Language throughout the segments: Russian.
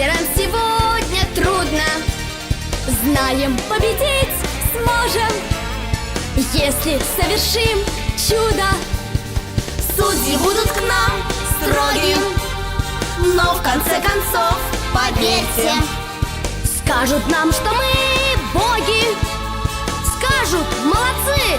Лидерам сегодня трудно. Знаем, победить сможем Если совершим чудо. Судьи будут к нам строгим Но в конце концов, поверьте Скажут нам, что мы боги. Скажут, молодцы,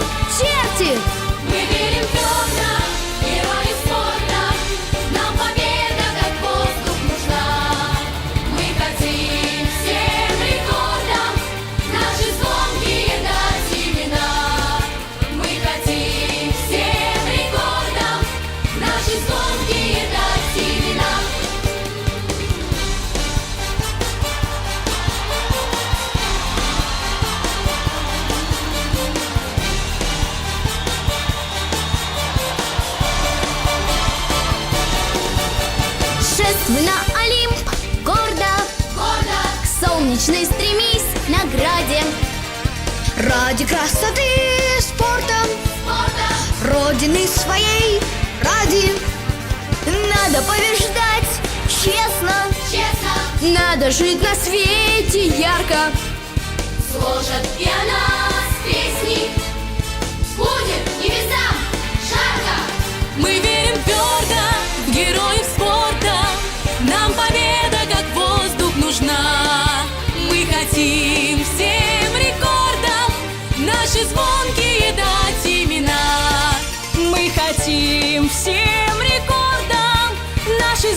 вы на Олимп. Гордо, гордо. К солнечной стремись награде. Ради красоты спорта, спорта. Родины своей ради. Надо побеждать честно, честно. Надо жить на свете ярко. Сложат для нас песни. Будет небесам жарко. Мы верим.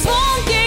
tongue.